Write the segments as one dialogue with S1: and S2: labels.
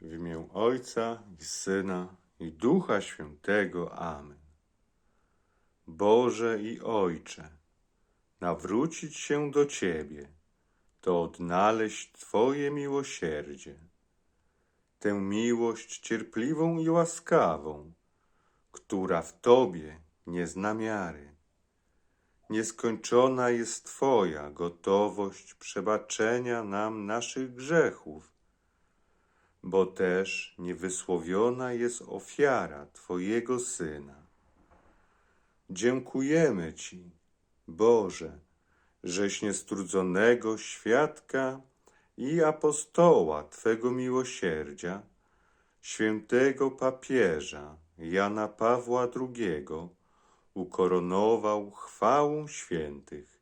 S1: W imię Ojca i Syna i Ducha Świętego. Amen. Boże i Ojcze, nawrócić się do Ciebie, to odnaleźć Twoje miłosierdzie, tę miłość cierpliwą i łaskawą, która w Tobie nie zna miary. Nieskończona jest Twoja gotowość przebaczenia nam naszych grzechów, bo też niewysłowiona jest ofiara Twojego Syna. Dziękujemy Ci, Boże, żeś niestrudzonego świadka i apostoła Twego miłosierdzia, świętego papieża Jana Pawła II ukoronował chwałą świętych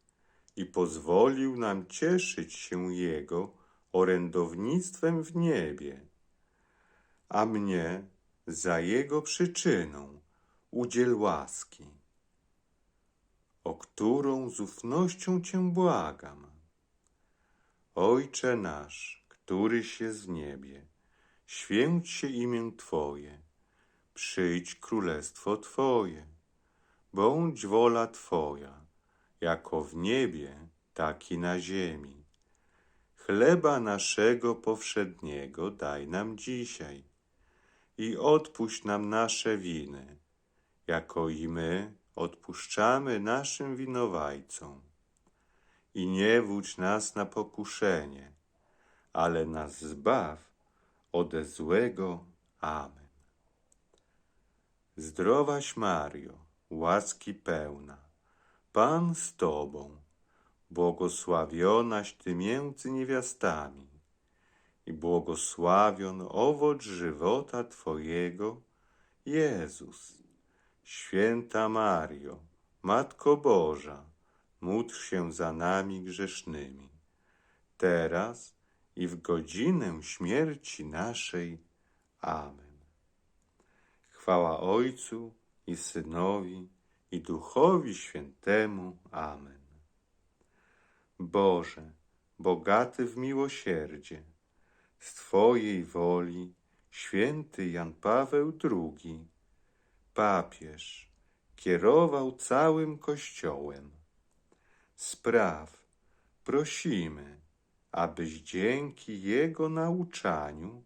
S1: i pozwolił nam cieszyć się Jego orędownictwem w niebie, a mnie za Jego przyczyną udziel łaski, o którą z ufnością Cię błagam. Ojcze nasz, któryś jest w niebie, święć się imię Twoje, przyjdź królestwo Twoje, bądź wola Twoja, jako w niebie, tak i na ziemi. Chleba naszego powszedniego daj nam dzisiaj i odpuść nam nasze winy, jako i my odpuszczamy naszym winowajcom. I nie wódź nas na pokuszenie, ale nas zbaw ode złego. Amen. Zdrowaś Mario, łaski pełna, Pan z Tobą, błogosławionaś Ty między niewiastami i błogosławion owoc żywota Twojego, Jezus. Święta Mario, Matko Boża, módl się za nami grzesznymi, teraz i w godzinę śmierci naszej. Amen. Chwała Ojcu i Synowi i Duchowi Świętemu. Amen. Boże, bogaty w miłosierdzie, z Twojej woli święty Jan Paweł II, papież, kierował całym Kościołem. Spraw, prosimy, abyś dzięki Jego nauczaniu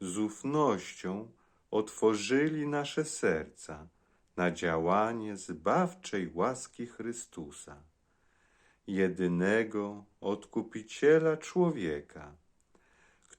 S1: z ufnością otworzyli nasze serca na działanie zbawczej łaski Chrystusa, jedynego Odkupiciela człowieka,